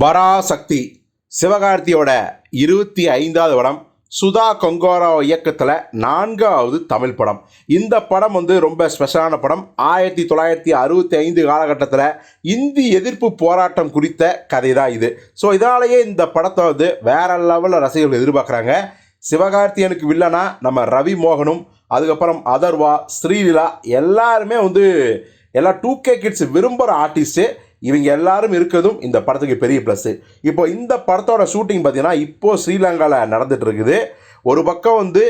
பராசக்தி. சிவகார்த்தியோட இருபத்தி ஐந்தாவது படம் சுதா கொங்கோரா இயக்கத்தில் நான்காவது தமிழ் படம். இந்த படம் வந்து ரொம்ப ஸ்பெஷலான படம். ஆயிரத்தி தொள்ளாயிரத்தி அறுபத்தி ஐந்து காலகட்டத்தில் இந்தி எதிர்ப்பு போராட்டம் குறித்த கதை தான் இது. ஸோ இதனாலேயே இந்த படத்தை வந்து வேற லெவலில் ரசிகர்கள் எதிர்பார்க்குறாங்க. சிவகார்த்தியனுக்கு வில்லனா நம்ம ரவி மோகனும் அதுக்கப்புறம் அதர்வா ஸ்ரீலீலா எல்லாருமே வந்து எல்லா டூ கே கிட்ஸ் விரும்புகிற ஆர்டிஸ்ட்டு இவங்க எல்லாரும் இருக்கிறதும் இந்த படத்துக்கு பெரிய ப்ளஸ்ஸு இப்போ இந்த படத்தோட ஷூட்டிங் பார்த்தீங்கன்னா இப்போது ஸ்ரீலங்காவில் நடந்துட்டு இருக்குது. ஒரு பக்கம் வந்து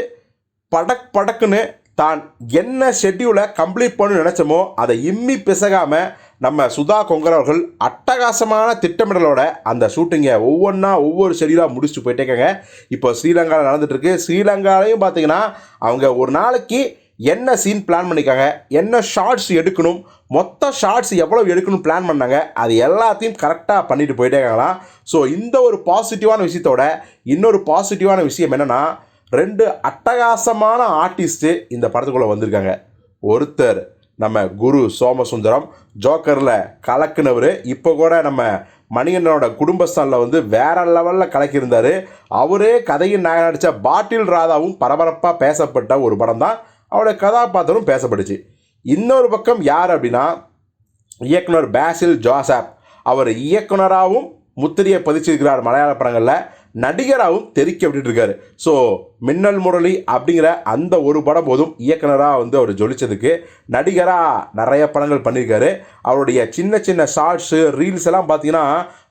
படக் படக்குன்னு தான் என்ன ஷெட்யூலை கம்ப்ளீட் பண்ணு நினச்சோமோ அதை இம்மி பிசகாமல் நம்ம சுதா கொங்கர் அவர்கள் அட்டகாசமான திட்டமிடலோட அந்த ஷூட்டிங்கை ஒவ்வொன்றா ஒவ்வொரு ஷெடியூலாக முடிச்சுட்டு போயிட்டே இருக்காங்க. இப்போ ஸ்ரீலங்காவில் நடந்துட்டுருக்கு ஸ்ரீலங்காலையும் பார்த்தீங்கன்னா அவங்க ஒரு நாளைக்கு என்ன சீன் பிளான் பண்ணிக்காங்க என்ன ஷார்ட்ஸ் எடுக்கணும்? மொத்த ஷார்ட்ஸ் எவ்வளோ எடுக்கணும் பிளான் பண்ணாங்க? அது எல்லாத்தையும் கரெக்டாக பண்ணிட்டு போயிட்டே இருக்காங்களாம் ஸோ இந்த ஒரு பாசிட்டிவான விஷயத்தோட இன்னொரு பாசிட்டிவான விஷயம் என்னென்னா ரெண்டு அட்டகாசமான ஆர்டிஸ்ட்டு இந்த படத்துக்குள்ளே வந்திருக்காங்க. ஒருத்தர் நம்ம குரு சோமசுந்தரம் ஜோக்கரில் கலக்குனவர் இப்போ கூட நம்ம மணிகண்டனோட குடும்பஸ்தானில் வந்து வேற லெவலில் கலக்கியிருந்தார். அவரே கதையின் நாயகன் நடித்த பாட்டில் ராதாவும் பரபரப்பாக பேசப்பட்ட ஒரு படம் தான் அவருடைய கதாபாத்திரம் பேசப்பட்டுச்சு இன்னொரு பக்கம் யார் அப்படின்னா இயக்குனர் பேசில் ஜோசப். அவர் இயக்குனராகவும் முத்திரையை பதிச்சிருக்கிறார் மலையாள படங்களில். நடிகராகவும் தெருக்கி விட்டுட்டு இருக்காரு ஸோ மின்னல் முரளி அப்படிங்கிற அந்த ஒரு படம் போதும் இயக்குனராக வந்து அவர் ஜொலிச்சதுக்கு. நடிகராக நிறைய படங்கள் பண்ணியிருக்காரு. அவருடைய சின்ன சின்ன ஷார்ட்ஸு ரீல்ஸ் எல்லாம் பார்த்தீங்கன்னா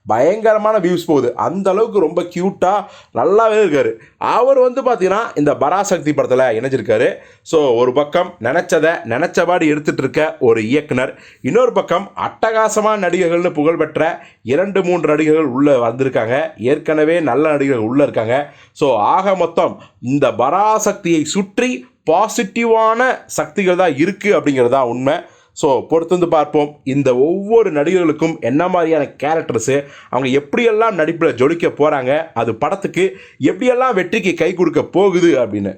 பயங்கரமான வியூஸ் போகுது. அந்த அளவுக்கு ரொம்ப க்யூட்டாக நல்லாவே இருக்கார். அவர் வந்து பார்த்தீங்கன்னா இந்த பராசக்தி படத்தில் இணைஞ்சிருக்காரு. ஸோ ஒரு பக்கம் நினச்சதை நினச்சபாடு எடுத்துகிட்டு இருக்க ஒரு இயக்குனர் இன்னொரு பக்கம் அட்டகாசமான நடிகர்கள்னு புகழ்பெற்ற இரண்டு மூன்று நடிகர்கள் உள்ளே வந்திருக்காங்க. ஏற்கனவே நல்ல நடிகர்கள் உள்ளே இருக்காங்க. ஸோ ஆக மொத்தம் இந்த பராசக்தியை சுற்றி பாசிட்டிவான சக்திகள் தான் இருக்குது அப்படிங்கிறது தான் உண்மை. ஸோ பொறுத்து வந்து பார்ப்போம். இந்த ஒவ்வொரு நடிகர்களுக்கும் என்ன மாதிரியான கேரக்டர்ஸு அவங்க எப்படியெல்லாம் நடிப்பில் ஜொலிக்க போகிறாங்க அது படத்துக்கு எப்படியெல்லாம் வெற்றிக்கு கை கொடுக்க போகுது அப்படின்னு.